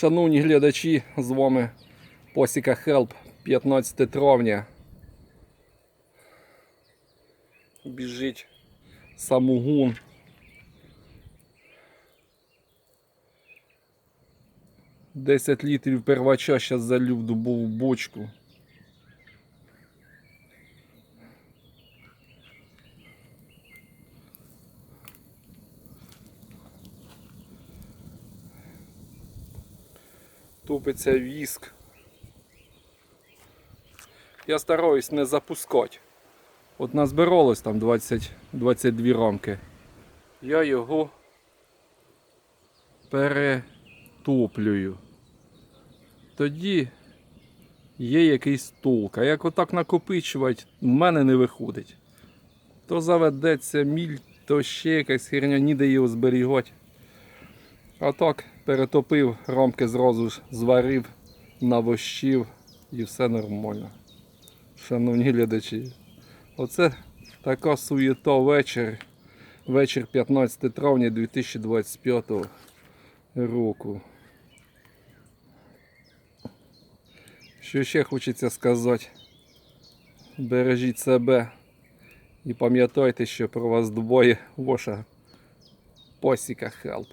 Шановні глядачі, з вами Посіка Хелп 15 травня. Біжить самогун. Десять літрів первача зараз залю в дубову бочку. Тупиться віск. Я стараюсь не запускати. От назбиралось там 20, 22 рамки. Я його перетоплюю. Тоді є якийсь толк. А як отак накопичувати, в мене не виходить. То заведеться міль, то ще якась херня, ніде його зберігати. А так, перетопив, рамки зразу ж зварив, навощив і все нормально. Шановні глядачі, оце така суєта вечір. Вечір 15 травня 2025 року. Що ще хочеться сказати? Бережіть себе і пам'ятайте, що про вас двоє ваша посіка хелп.